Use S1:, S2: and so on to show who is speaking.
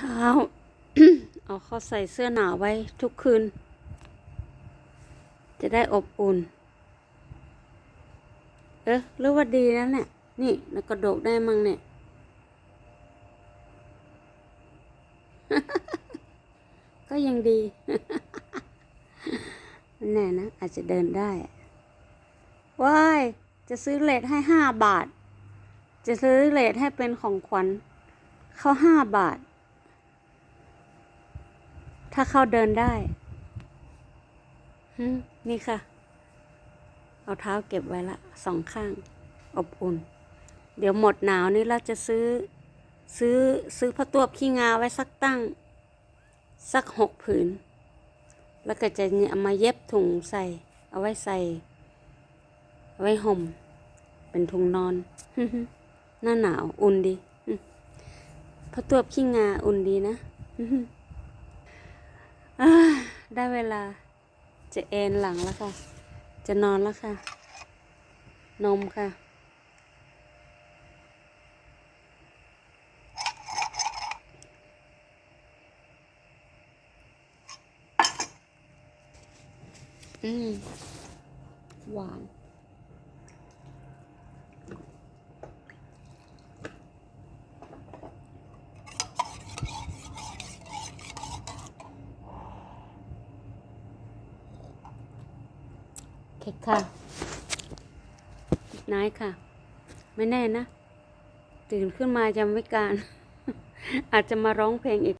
S1: เท้าเอาเขาใส่เสื้อหนาวไว้ทุกคืน จะได้อบอุ่น เอ๊ะหรือว่าดีแล้วเนี่ย นี่แล้วกระโดดได้มั้งเนี่ย ก็ยังดีแน่นะ อาจจะเดินได้ว้ายจะซื้อเลทให้ห้าบาท จะซื้อเลทให้เป็นของขวัญ เขาห้าบาท ถ้าเข้าเดินได้ นี่ค่ะ เอาเท้าเก็บไว้ละสองข้าง อบอุ่น เดี๋ยวหมดหนาวนี่เราจะซื้อ ซื้อซื้อผ้าตัวขี้งาไว้สักตั้ง สักหกผืน แล้วก็จะเอามาเย็บถุงใส่ เอาไว้ใส่ เอาไว้ห่ม เป็นถุงนอน หน้าหนาวอุ่นดีผ้าตัวขี้งาอุ่นดีนะ ได้เวลาจะเอนหลังแล้วค่ะ จะนอนแล้วค่ะ นมค่ะ อืม หวาน เค้กค่ะนายค่ะ ไม่แน่นะ ตื่นขึ้นมาจะไม่การ อาจจะมาร้องเพลงอีก